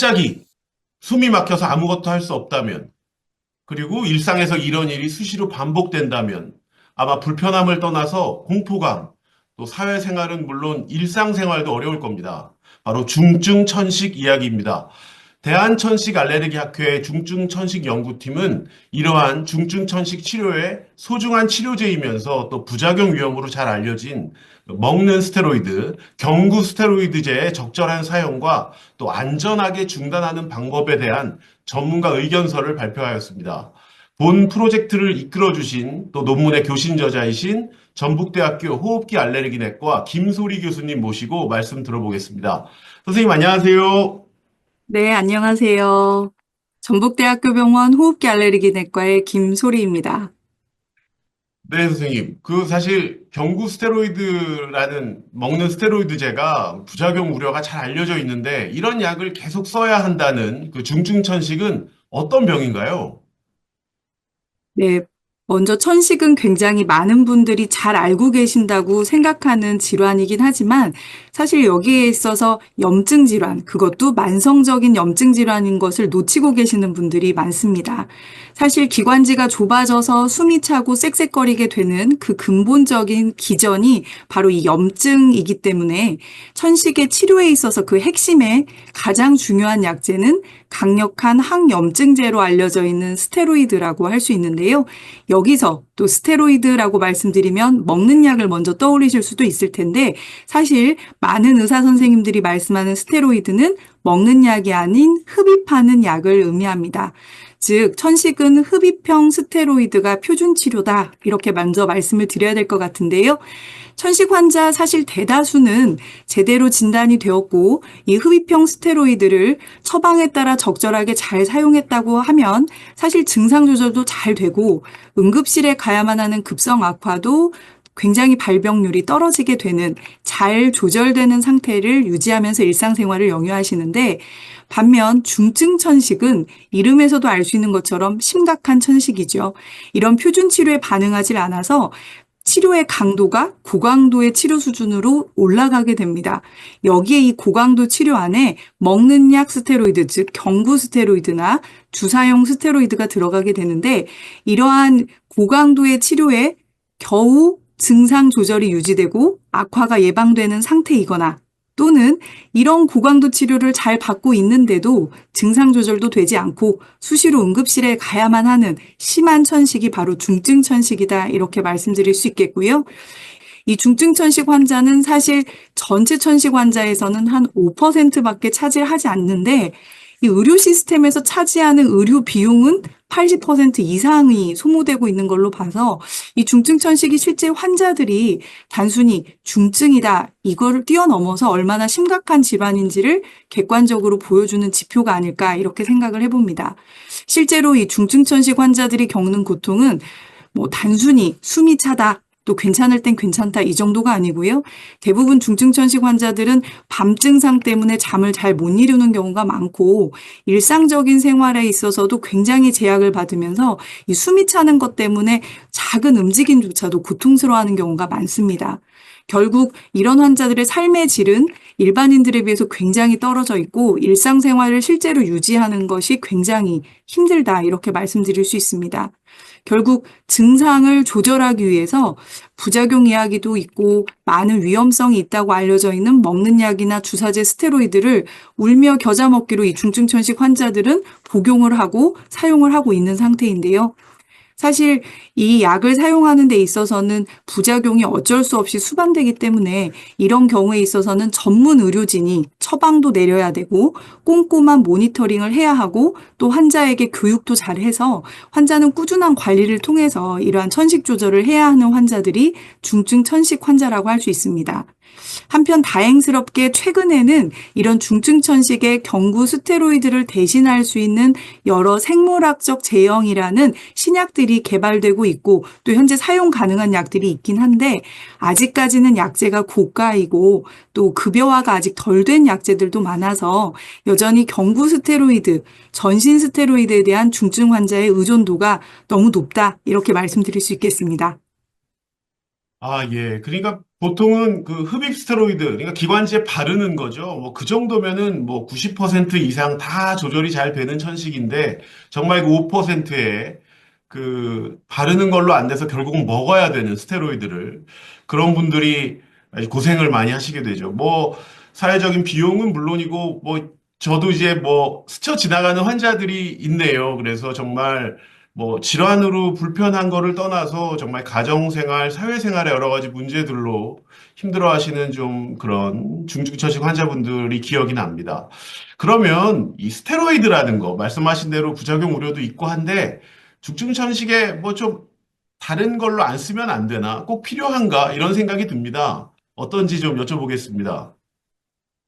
어, 갑자기 숨이 막혀서 아무것도 할 수 없다면, 그리고 일상에서 이런 일이 수시로 반복된다면, 아마 불편함을 떠나서 공포감, 또 사회생활은 물론 일상생활도 어려울 겁니다. 바로 중증 천식 이야기입니다. 대한천식 알레르기 학회 중증 천식 연구팀은 이러한 중증 천식 치료의 소중한 치료제이면서 또 부작용 위험으로 잘 알려진 먹는 스테로이드, 경구 스테로이드제의 적절한 사용과 또 안전하게 중단하는 방법에 대한 전문가 의견서를 발표하였습니다. 본 프로젝트를 이끌어 주신 또 논문의 교신 저자이신 전북대학교 호흡기 알레르기내과 김소리 교수님 모시고 말씀 들어보겠습니다. 선생님 안녕하세요. 네, 안녕하세요. 전북대학교 병원 호흡기 알레르기 내과의 김소리입니다. 네, 선생님. 그 사실 경구 스테로이드라는 먹는 스테로이드제가 부작용 우려가 잘 알려져 있는데 이런 약을 계속 써야 한다는 그 중증 천식은 어떤 병인가요? 네, 먼저 천식은 굉장히 많은 분들이 잘 알고 계신다고 생각하는 질환이긴 하지만 사실 여기에 있어서 염증 질환, 그것도 만성적인 염증 질환인 것을 놓치고 계시는 분들이 많습니다. 사실 기관지가 좁아져서 숨이 차고 쌕쌕거리게 되는 그 근본적인 기전이 바로 이 염증이기 때문에 천식의 치료에 있어서 그 핵심의 가장 중요한 약제는 강력한 항염증제로 알려져 있는 스테로이드라고 할 수 있는데요. 여기서 또 스테로이드라고 말씀드리면 먹는 약을 먼저 떠올리실 수도 있을 텐데 사실 많은 의사 선생님들이 말씀하는 스테로이드는 먹는 약이 아닌 흡입하는 약을 의미합니다. 즉, 천식은 흡입형 스테로이드가 표준 치료다. 이렇게 먼저 말씀을 드려야 될 것 같은데요. 천식 환자 사실 대다수는 제대로 진단이 되었고 이 흡입형 스테로이드를 처방에 따라 적절하게 잘 사용했다고 하면 사실 증상 조절도 잘 되고 응급실에 가야만 하는 급성 악화도 굉장히 발병률이 떨어지게 되는 잘 조절되는 상태를 유지하면서 일상생활을 영위하시는데 반면 중증 천식은 이름에서도 알 수 있는 것처럼 심각한 천식이죠. 이런 표준 치료에 반응하지 않아서 치료의 강도가 고강도의 치료 수준으로 올라가게 됩니다. 여기에 이 고강도 치료 안에 먹는 약 스테로이드, 즉 경구 스테로이드나 주사용 스테로이드가 들어가게 되는데 이러한 고강도의 치료에 겨우 증상 조절이 유지되고 악화가 예방되는 상태이거나 또는 이런 고강도 치료를 잘 받고 있는데도 증상 조절도 되지 않고 수시로 응급실에 가야만 하는 심한 천식이 바로 중증 천식이다 이렇게 말씀드릴 수 있겠고요. 이 중증 천식 환자는 사실 전체 천식 환자에서는 한 5%밖에 차지하지 않는데 이 의료 시스템에서 차지하는 의료 비용은 80% 이상이 소모되고 있는 걸로 봐서 이 중증 천식이 실제 환자들이 단순히 중증이다 이거를 뛰어넘어서 얼마나 심각한 질환인지를 객관적으로 보여주는 지표가 아닐까 이렇게 생각을 해봅니다. 실제로 이 중증 천식 환자들이 겪는 고통은 뭐 단순히 숨이 차다 또 괜찮을 땐 괜찮다 이 정도가 아니고요. 대부분 중증 천식 환자들은 밤 증상 때문에 잠을 잘 못 이루는 경우가 많고 일상적인 생활에 있어서도 굉장히 제약을 받으면서 이 숨이 차는 것 때문에 작은 움직임조차도 고통스러워하는 경우가 많습니다. 결국 이런 환자들의 삶의 질은 일반인들에 비해서 굉장히 떨어져 있고 일상생활을 실제로 유지하는 것이 굉장히 힘들다 이렇게 말씀드릴 수 있습니다. 결국 증상을 조절하기 위해서 부작용 이야기도 있고 많은 위험성이 있다고 알려져 있는 먹는 약이나 주사제 스테로이드를 울며 겨자 먹기로 이 중증 천식 환자들은 복용을 하고 사용을 하고 있는 상태인데요. 사실 이 약을 사용하는 데 있어서는 부작용이 어쩔 수 없이 수반되기 때문에 이런 경우에 있어서는 전문 의료진이 처방도 내려야 되고 꼼꼼한 모니터링을 해야 하고 또 환자에게 교육도 잘 해서 환자는 꾸준한 관리를 통해서 이러한 천식 조절을 해야 하는 환자들이 중증 천식 환자라고 할 수 있습니다. 한편 다행스럽게 최근에는 이런 중증 천식의 경구 스테로이드를 대신할 수 있는 여러 생물학적 제형이라는 신약들이 개발되고 있고 또 현재 사용 가능한 약들이 있긴 한데 아직까지는 약제가 고가이고 또 급여화가 아직 덜 된 약제들도 많아서 여전히 경구 스테로이드, 전신 스테로이드에 대한 중증 환자의 의존도가 너무 높다 이렇게 말씀드릴 수 있겠습니다. 아, 예. 그러니까 보통은 그 흡입 스테로이드, 그러니까 기관지에 바르는 거죠. 뭐 그 정도면은 뭐 90% 이상 다 조절이 잘 되는 천식인데 정말 그 5%에 그 바르는 걸로 안 돼서 결국은 먹어야 되는 스테로이드를 그런 분들이 아주 고생을 많이 하시게 되죠. 뭐 사회적인 비용은 물론이고 뭐 저도 이제 뭐 스쳐 지나가는 환자들이 있네요. 그래서 정말 뭐 질환으로 불편한 거를 떠나서 정말 가정생활, 사회생활의 여러 가지 문제들로 힘들어하시는 좀 그런 중증천식 환자분들이 기억이 납니다. 그러면 이 스테로이드라는 거 말씀하신 대로 부작용 우려도 있고 한데 중증천식에 뭐 좀 다른 걸로 안 쓰면 안 되나? 꼭 필요한가? 이런 생각이 듭니다. 어떤지 좀 여쭤보겠습니다.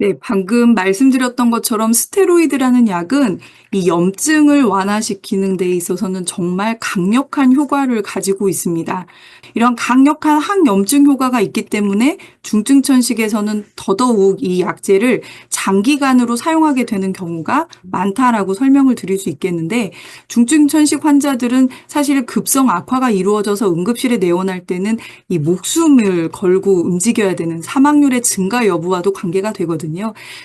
네, 방금 말씀드렸던 것처럼 스테로이드라는 약은 이 염증을 완화시키는 데 있어서는 정말 강력한 효과를 가지고 있습니다. 이런 강력한 항염증 효과가 있기 때문에 중증천식에서는 더더욱 이 약제를 장기간으로 사용하게 되는 경우가 많다라고 설명을 드릴 수 있겠는데 중증천식 환자들은 사실 급성 악화가 이루어져서 응급실에 내원할 때는 이 목숨을 걸고 움직여야 되는 사망률의 증가 여부와도 관계가 되거든요.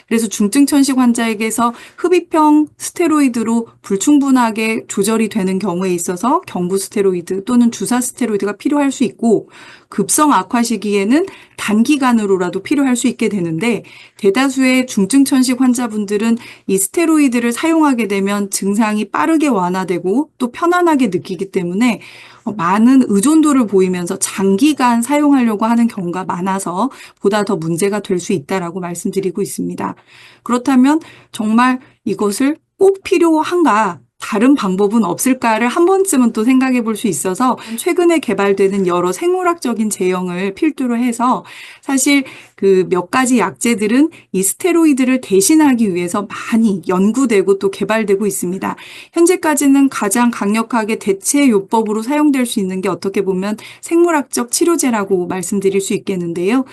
그래서 중증 천식 환자에게서 흡입형 스테로이드로 불충분하게 조절이 되는 경우에 있어서 경부 스테로이드 또는 주사 스테로이드가 필요할 수 있고 급성 악화 시기에는 단기간으로라도 필요할 수 있게 되는데 대다수의 중증 천식 환자분들은 이 스테로이드를 사용하게 되면 증상이 빠르게 완화되고 또 편안하게 느끼기 때문에 어, 많은 의존도를 보이면서 장기간 사용하려고 하는 경우가 많아서 보다 더 문제가 될 수 있다라고 말씀드리고 있습니다. 그렇다면 정말 이것을 꼭 필요한가? 다른 방법은 없을까를 한 번쯤은 또 생각해 볼 수 있어서 최근에 개발되는 여러 생물학적인 제형을 필두로 해서 사실 그 몇 가지 약제들은 이 스테로이드를 대신하기 위해서 많이 연구되고 또 개발되고 있습니다. 현재까지는 가장 강력하게 대체 요법으로 사용될 수 있는 게 어떻게 보면 생물학적 치료제라고 말씀드릴 수 있겠는데요.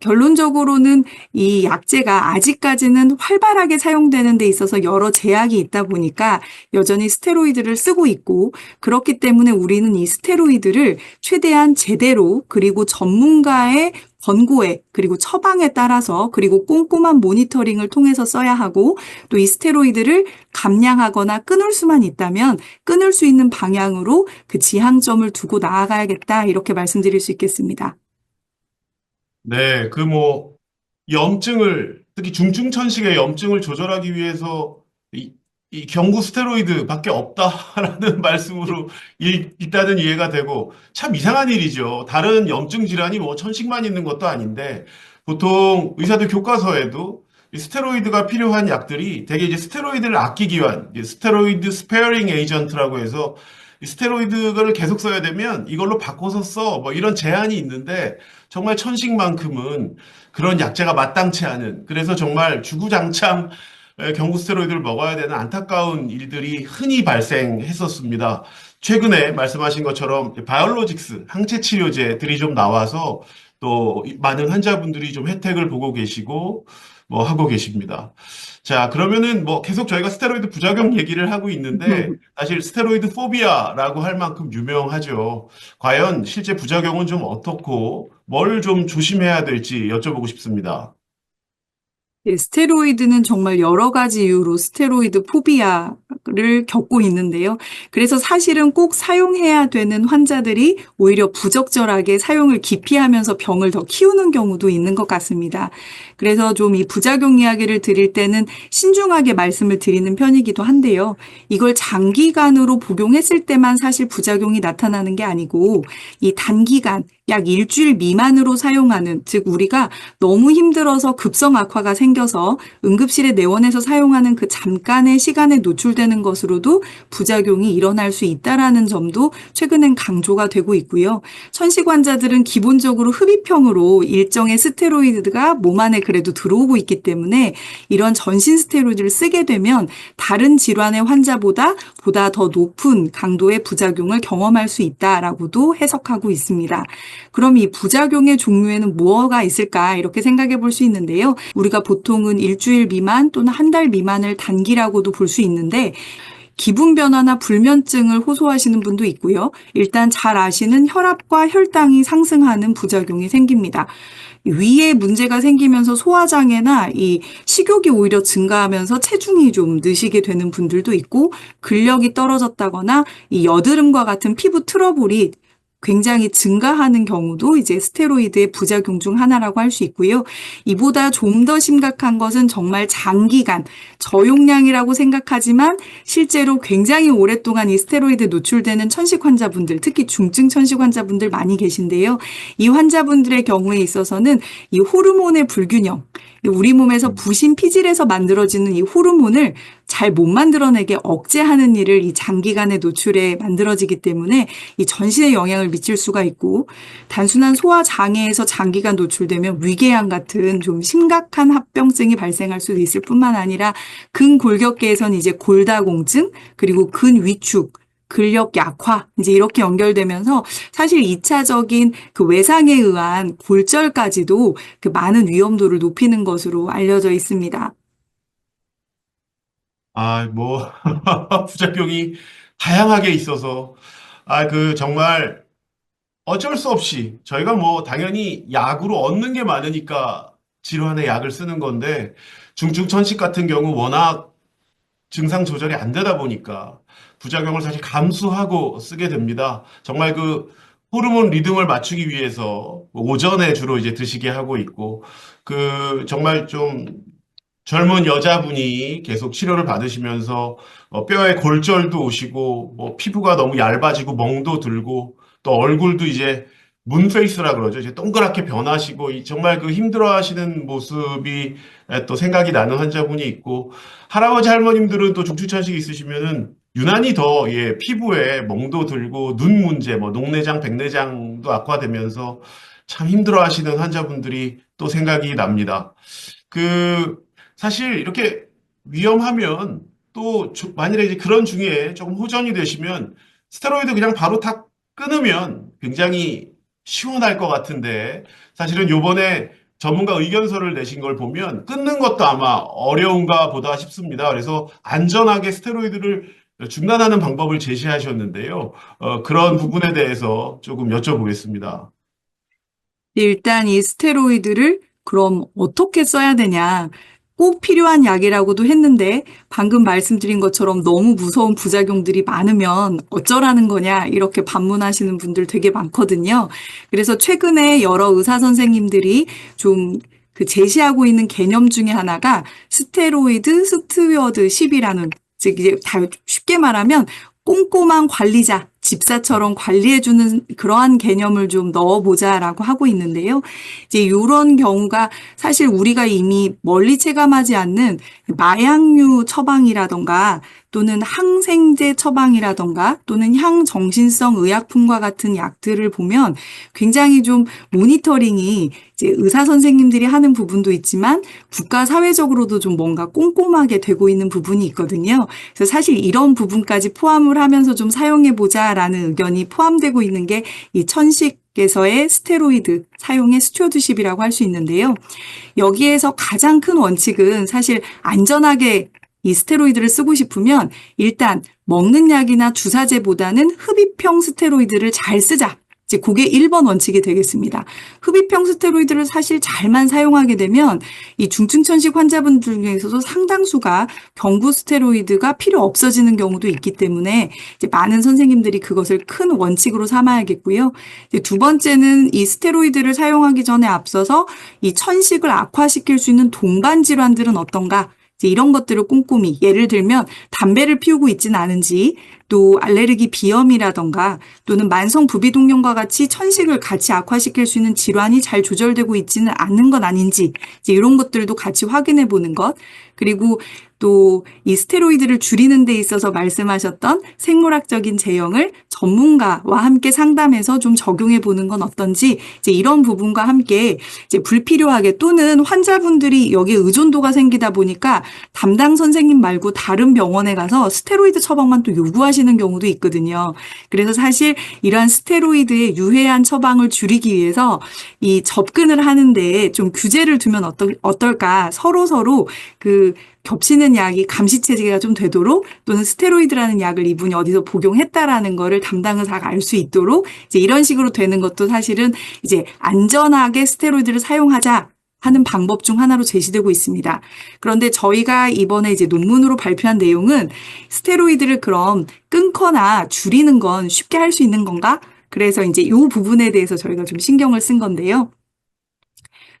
결론적으로는 이 약제가 아직까지는 활발하게 사용되는 데 있어서 여러 제약이 있다 보니까 여전히 스테로이드를 쓰고 있고 그렇기 때문에 우리는 이 스테로이드를 최대한 제대로 그리고 전문가의 권고에 그리고 처방에 따라서 그리고 꼼꼼한 모니터링을 통해서 써야 하고 또 이 스테로이드를 감량하거나 끊을 수만 있다면 끊을 수 있는 방향으로 그 지향점을 두고 나아가야겠다 이렇게 말씀드릴 수 있겠습니다. 네, 그 뭐 염증을 특히 중증천식의 염증을 조절하기 위해서 이, 이 경구 스테로이드밖에 없다라는 말씀으로 일, 일단은 이해가 되고 참 이상한 일이죠. 다른 염증 질환이 뭐 천식만 있는 것도 아닌데 보통 의사들 교과서에도 이 스테로이드가 필요한 약들이 되게 이제 스테로이드를 아끼기 위한 스테로이드 스페어링 에이전트라고 해서 이 스테로이드를 계속 써야 되면 이걸로 바꿔서 써. 뭐 이런 제한이 있는데 정말 천식만큼은 그런 약제가 마땅치 않은 그래서 정말 주구장창 에, 경구 스테로이드를 먹어야 되는 안타까운 일들이 흔히 발생했었습니다. 최근에 말씀하신 것처럼 바이올로직스 항체 치료제들이 좀 나와서 또 많은 환자분들이 좀 혜택을 보고 계시고 뭐 하고 계십니다. 자, 그러면은 뭐 계속 저희가 스테로이드 부작용 얘기를 하고 있는데 사실 스테로이드 포비아라고 할 만큼 유명하죠. 과연 실제 부작용은 좀 어떻고 뭘 좀 조심해야 될지 여쭤보고 싶습니다. 예, 스테로이드는 정말 여러 가지 이유로 스테로이드 포비아를 겪고 있는데요. 그래서 사실은 꼭 사용해야 되는 환자들이 오히려 부적절하게 사용을 기피하면서 병을 더 키우는 경우도 있는 것 같습니다. 그래서 좀 이 부작용 이야기를 드릴 때는 신중하게 말씀을 드리는 편이기도 한데요. 이걸 장기간으로 복용했을 때만 사실 부작용이 나타나는 게 아니고 이 단기간 약 일주일 미만으로 사용하는, 즉, 우리가 너무 힘들어서 급성 악화가 생겨서 응급실에 내원해서 사용하는 그 잠깐의 시간에 노출되는 것으로도 부작용이 일어날 수 있다라는 점도 최근엔 강조가 되고 있고요. 천식 환자들은 기본적으로 흡입형으로 일정의 스테로이드가 몸 안에 그래도 들어오고 있기 때문에 이런 전신 스테로이드를 쓰게 되면 다른 질환의 환자보다 보다 더 높은 강도의 부작용을 경험할 수 있다라고도 해석하고 있습니다. 그럼 이 부작용의 종류에는 뭐가 있을까 이렇게 생각해 볼 수 있는데요. 우리가 보통은 일주일 미만 또는 한 달 미만을 단기라고도 볼 수 있는데 기분 변화나 불면증을 호소하시는 분도 있고요. 일단 잘 아시는 혈압과 혈당이 상승하는 부작용이 생깁니다. 위에 문제가 생기면서 소화장애나 이 식욕이 오히려 증가하면서 체중이 좀 느시게 되는 분들도 있고 근력이 떨어졌다거나 이 여드름과 같은 피부 트러블이 굉장히 증가하는 경우도 이제 스테로이드의 부작용 중 하나라고 할 수 있고요. 이보다 좀 더 심각한 것은 정말 장기간 저용량이라고 생각하지만 실제로 굉장히 오랫동안 이 스테로이드 노출되는 천식 환자분들, 특히 중증 천식 환자분들 많이 계신데요. 이 환자분들의 경우에 있어서는 이 호르몬의 불균형, 우리 몸에서 부신 피질에서 만들어지는 이 호르몬을 잘 못 만들어내게 억제하는 일을 이 장기간의 노출에 만들어지기 때문에 이 전신에 영향을 미칠 수가 있고 단순한 소화 장애에서 장기간 노출되면 위궤양 같은 좀 심각한 합병증이 발생할 수도 있을 뿐만 아니라 근골격계에선 이제 골다공증 그리고 근위축 근력 약화 이제 이렇게 연결되면서 사실 2차적인 그 외상에 의한 골절까지도 그 많은 위험도를 높이는 것으로 알려져 있습니다. 아, 뭐, 부작용이 다양하게 있어서, 아, 그, 정말 어쩔 수 없이, 저희가 뭐, 당연히 약으로 얻는 게 많으니까 질환의 약을 쓰는 건데, 중증 천식 같은 경우 워낙 증상 조절이 안 되다 보니까 부작용을 사실 감수하고 쓰게 됩니다. 정말 그 호르몬 리듬을 맞추기 위해서 오전에 주로 이제 드시게 하고 있고, 그, 정말 좀 젊은 여자분이 계속 치료를 받으시면서 어, 뼈에 골절도 오시고 뭐 피부가 너무 얇아지고 멍도 들고 또 얼굴도 이제 문페이스라 그러죠. 이제 동그랗게 변하시고 이 정말 그 힘들어하시는 모습이 에, 또 생각이 나는 환자분이 있고 할아버지 할머님들은 또 중추천식 있으시면은 유난히 더 예, 피부에 멍도 들고 눈 문제 뭐 녹내장 백내장도 악화되면서 참 힘들어하시는 환자분들이 또 생각이 납니다. 그 사실 이렇게 위험하면 또 주- 만일에 이제 그런 중에 조금 호전이 되시면 스테로이드 그냥 바로 탁 끊으면 굉장히 시원할 것 같은데 사실은 요번에 전문가 의견서를 내신 걸 보면 끊는 것도 아마 어려운가 보다 싶습니다. 그래서 안전하게 스테로이드를 중단하는 방법을 제시하셨는데요. 어, 그런 부분에 대해서 조금 여쭤보겠습니다. 일단 이 스테로이드를 그럼 어떻게 써야 되냐? 꼭 필요한 약이라고도 했는데 방금 말씀드린 것처럼 너무 무서운 부작용들이 많으면 어쩌라는 거냐 이렇게 반문하시는 분들 되게 많거든요. 그래서 최근에 여러 의사 선생님들이 좀그 제시하고 있는 개념 중에 하나가 스테로이드 스튜어드 10이라는 즉 이제 다 쉽게 말하면 꼼꼼한 관리자, 집사처럼 관리해주는 그러한 개념을 좀 넣어보자라고 하고 있는데요. 이제 이런 경우가 사실 우리가 이미 멀리 체감하지 않는 마약류 처방이라던가 또는 항생제 처방이라던가 또는 향정신성 의약품과 같은 약들을 보면 굉장히 좀 모니터링이 이제 의사 선생님들이 하는 부분도 있지만 국가 사회적으로도 좀 뭔가 꼼꼼하게 되고 있는 부분이 있거든요. 그래서 사실 이런 부분까지 포함을 하면서 좀 사용해 보자 라는 의견이 포함되고 있는 게 이 천식에서의 스테로이드 사용의 스튜어드십이라고 할 수 있는데요. 여기에서 가장 큰 원칙은 사실 안전하게 이 스테로이드를 쓰고 싶으면 일단 먹는 약이나 주사제보다는 흡입형 스테로이드를 잘 쓰자. 이제 그게 1번 원칙이 되겠습니다. 흡입형 스테로이드를 사실 잘만 사용하게 되면 이 중증천식 환자분들 중에서도 상당수가 경구 스테로이드가 필요 없어지는 경우도 있기 때문에 이제 많은 선생님들이 그것을 큰 원칙으로 삼아야겠고요. 이제 두 번째는 이 스테로이드를 사용하기 전에 앞서서 이 천식을 악화시킬 수 있는 동반 질환들은 어떤가? 이런 것들을 꼼꼼히 예를 들면 담배를 피우고 있지는 않은지 또 알레르기 비염이라던가 또는 만성 부비동염과 같이 천식을 같이 악화시킬 수 있는 질환이 잘 조절되고 있지는 않는 건 아닌지 이제 이런 것들도 같이 확인해 보는 것. 그리고 또 이 스테로이드를 줄이는 데 있어서 말씀하셨던 생물학적인 제형을 전문가와 함께 상담해서 좀 적용해 보는 건 어떤지 이제 이런 부분과 함께 이제 불필요하게 또는 환자분들이 여기에 의존도가 생기다 보니까 담당 선생님 말고 다른 병원에 가서 스테로이드 처방만 또 요구하시 하시는 경우도 있거든요. 그래서 사실 이러한 스테로이드의 유해한 처방을 줄이기 위해서 이 접근을 하는데 좀 규제를 두면 어떠, 어떨까? 서로 서로 그 겹치는 약이 감시 체계가 좀 되도록 또는 스테로이드라는 약을 이분이 어디서 복용했다라는 거를 담당 의사가 알 수 있도록 이제 이런 식으로 되는 것도 사실은 이제 안전하게 스테로이드를 사용하자 하는 방법 중 하나로 제시되고 있습니다. 그런데 저희가 이번에 이제 논문으로 발표한 내용은 스테로이드를 그럼 끊거나 줄이는 건 쉽게 할 수 있는 건가? 그래서 이제 이 부분에 대해서 저희가 좀 신경을 쓴 건데요.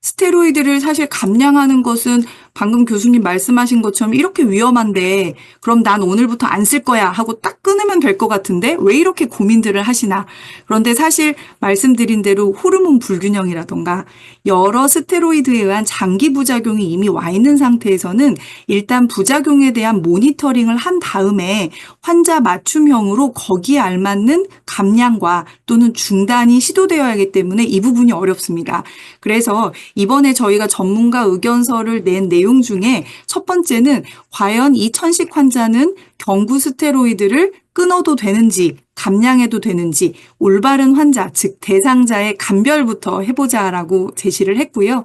스테로이드를 사실 감량하는 것은 방금 교수님 말씀하신 것처럼 이렇게 위험한데 그럼 난 오늘부터 안 쓸 거야 하고 딱 끊으면 될 것 같은데 왜 이렇게 고민들을 하시나. 그런데 사실 말씀드린 대로 호르몬 불균형이라던가 여러 스테로이드에 의한 장기 부작용이 이미 와 있는 상태에서는 일단 부작용에 대한 모니터링을 한 다음에 환자 맞춤형으로 거기에 알맞는 감량과 또는 중단이 시도되어야 하기 때문에 이 부분이 어렵습니다. 그래서 이번에 저희가 전문가 의견서를 낸 내용 중에 첫 번째는 과연 이 천식 환자는 경구 스테로이드를 끊어도 되는지, 감량해도 되는지, 올바른 환자, 즉 대상자의 감별부터 해보자라고 제시를 했고요.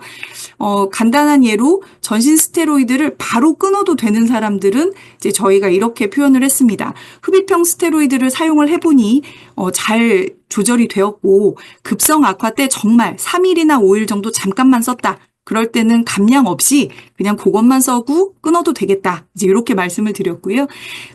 어, 간단한 예로 전신 스테로이드를 바로 끊어도 되는 사람들은 이제 저희가 이렇게 표현을 했습니다. 흡입형 스테로이드를 사용을 해보니 어, 잘 조절이 되었고 급성 악화 때 정말 3일이나 5일 정도 잠깐만 썼다. 그럴 때는 감량 없이 그냥 그것만 써고 끊어도 되겠다. 이제 이렇게 말씀을 드렸고요.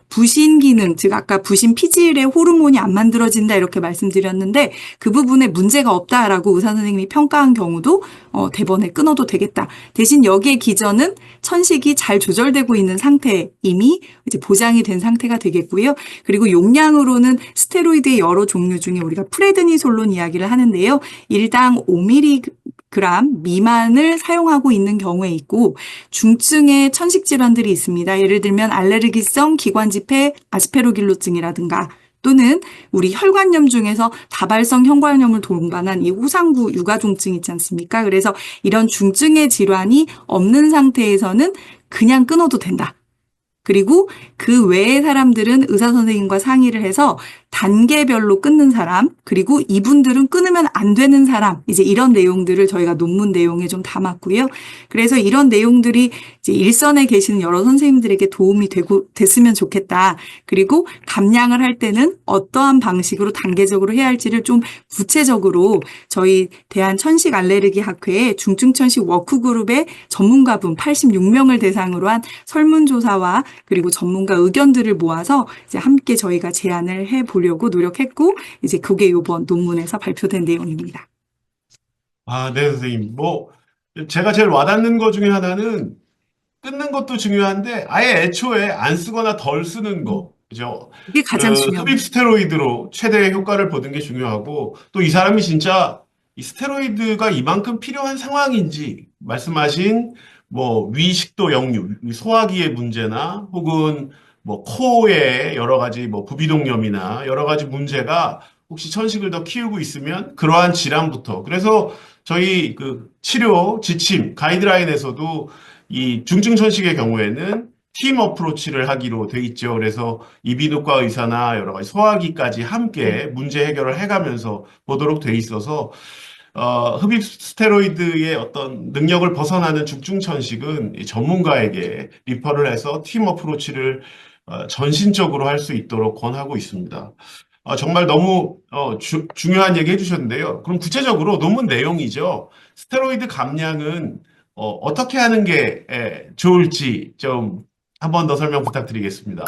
부신 기능, 즉 아까 부신 피질의 호르몬이 안 만들어진다 이렇게 말씀드렸는데 그 부분에 문제가 없다라고 의사 선생님이 평가한 경우도 어, 대번에 끊어도 되겠다. 대신 여기에 기전은 천식이 잘 조절되고 있는 상태 이미 이제 보장이 된 상태가 되겠고요. 그리고 용량으로는 스테로이드의 여러 종류 중에 우리가 프레드니솔론 이야기를 하는데요. 일당 5mg 그람 미만을 사용하고 있는 경우에 있고 중증의 천식 질환들이 있습니다. 예를 들면 알레르기성 기관지폐 아스페로길로증이라든가 또는 우리 혈관염 중에서 다발성 혈관염을 동반한 이 후상구 유가종증 있지 않습니까? 그래서 이런 중증의 질환이 없는 상태에서는 그냥 끊어도 된다. 그리고 그 외의 사람들은 의사 선생님과 상의를 해서 단계별로 끊는 사람, 그리고 이분들은 끊으면 안 되는 사람, 이제 이런 내용들을 저희가 논문 내용에 좀 담았고요. 그래서 이런 내용들이 이제 일선에 계시는 여러 선생님들에게 도움이 되고, 됐으면 좋겠다. 그리고 감량을 할 때는 어떠한 방식으로 단계적으로 해야 할지를 좀 구체적으로 저희 대한 천식 알레르기 학회의 중증 천식 워크그룹의 전문가분 86명을 대상으로 한 설문조사와 그리고 전문가 의견들을 모아서 이제 함께 저희가 제안을 해 보려고 노력했고 이제 그게 이번 논문에서 발표된 내용입니다. 아, 네, 선생님. 뭐, 제가 제일 와닿는 것 중에 하나는 끊는 것도 중요한데, 아예 애초에 안 쓰거나 덜 쓰는 거. 그죠? 이게 가장 그 중요합니다. 흡입 스테로이드로 최대의 효과를 보는 게 중요하고, 또 이 사람이 진짜 이 스테로이드가 이만큼 필요한 상황인지, 말씀하신 뭐 위식도 역류, 소화기의 문제나 혹은 뭐 코에 여러 가지 뭐 부비동염이나 여러 가지 문제가 혹시 천식을 더 키우고 있으면 그러한 질환부터. 그래서 저희 그 치료 지침 가이드라인에서도 이 중증 천식의 경우에는 팀 어프로치를 하기로 돼 있죠. 그래서 이비인후과 의사나 여러 가지 소화기까지 함께 문제 해결을 해가면서 보도록 돼 있어서 어, 흡입 스테로이드의 어떤 능력을 벗어나는 중증 천식은 이 전문가에게 리퍼를 해서 팀 어프로치를 어, 전신적으로 할 수 있도록 권하고 있습니다. 아, 정말 너무 어, 주- 중요한 얘기 해주셨는데요. 그럼 구체적으로 논문 내용이죠. 스테로이드 감량은 어, 어떻게 하는 게 에, 좋을지 좀 한 번 더 설명 부탁드리겠습니다.